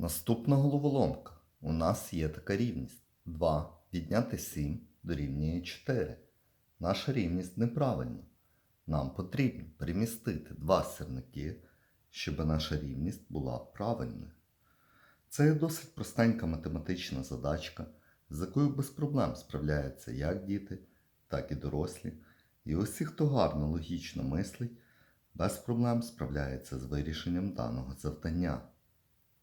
Наступна головоломка. У нас є така рівність. 2 відняти 7 дорівнює 4. Наша рівність неправильна. Нам потрібно перемістити два сірники, щоб наша рівність була правильною. Це є досить простенька математична задачка, з якою без проблем справляються як діти, так і дорослі. І усі, хто гарно логічно мислить, без проблем справляється з вирішенням даного завдання.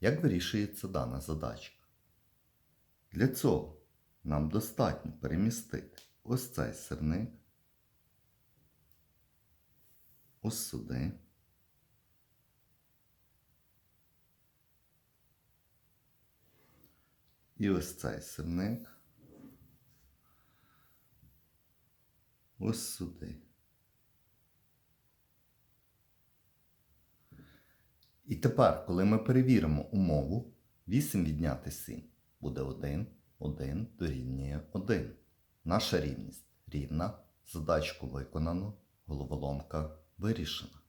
Як вирішується дана задачка? Для цього нам достатньо перемістити ось цей сирник ось сюди. І ось цей сирник ось сюди. І тепер, коли ми перевіримо умову, 8 відняти 7 буде 1, 1 дорівнює 1. Наша рівність рівна, задачку виконано, головоломка вирішена.